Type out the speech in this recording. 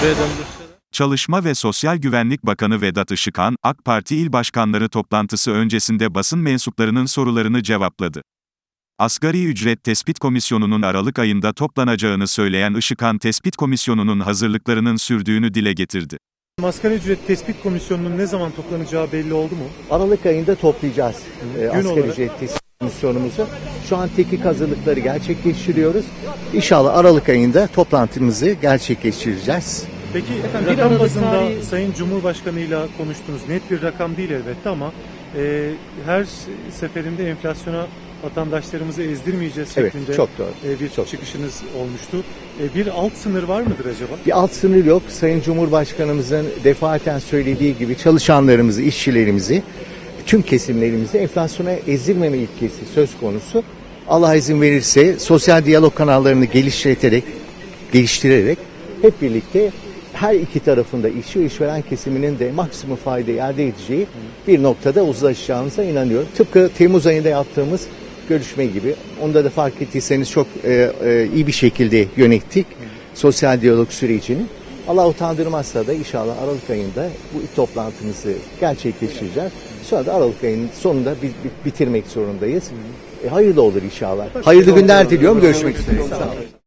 Buraya döndürse Çalışma ve Sosyal Güvenlik Bakanı Vedat Işıkhan, AK Parti il başkanları toplantısı öncesinde basın mensuplarının sorularını cevapladı. Asgari Ücret Tespit Komisyonu'nun Aralık ayında toplanacağını söyleyen Işıkhan, Tespit Komisyonu'nun hazırlıklarının sürdüğünü dile getirdi. Asgari ücret tespit komisyonunun ne zaman toplanacağı belli oldu mu? Aralık ayında toplayacağız e, Gün asgari olarak? ücret tespit komisyonumuzu. Şu an teknik hazırlıkları gerçekleştiriyoruz. İnşallah Aralık ayında toplantımızı gerçekleştireceğiz. Peki bir rakam bazında tarihi- Sayın Cumhurbaşkanı'yla konuştunuz. Net bir rakam değil elbette ama e, her seferinde enflasyona vatandaşlarımızı ezdirmeyeceğiz Evet, şeklinde çok doğru. e, bir Çok. çıkışınız olmuştu. E, bir alt sınır var mıdır acaba? Bir alt sınır yok. Sayın Cumhurbaşkanımızın defaten söylediği gibi çalışanlarımızı, işçilerimizi, tüm kesimlerimizi enflasyona ezilmeme ilkesi söz konusu. Allah izin verirse sosyal diyalog kanallarını geliştirerek, geliştirerek hep birlikte her iki tarafında işçi ve işveren kesiminin de maksimum fayda elde edeceği bir noktada uzlaşacağımıza inanıyorum. Tıpkı Temmuz ayında yaptığımız görüşme gibi. Onda da fark ettiyseniz çok e, e, iyi bir şekilde yönettik sosyal diyalog sürecini. Allah utandırmazsa da inşallah Aralık ayında bu ilk toplantımızı gerçekleştireceğiz. Sonra da Aralık ayının sonunda bi- bi- bitirmek zorundayız. E, hayırlı olur inşallah. Hayırlı günler diliyorum. Görüşmek üzere. Sağ olun.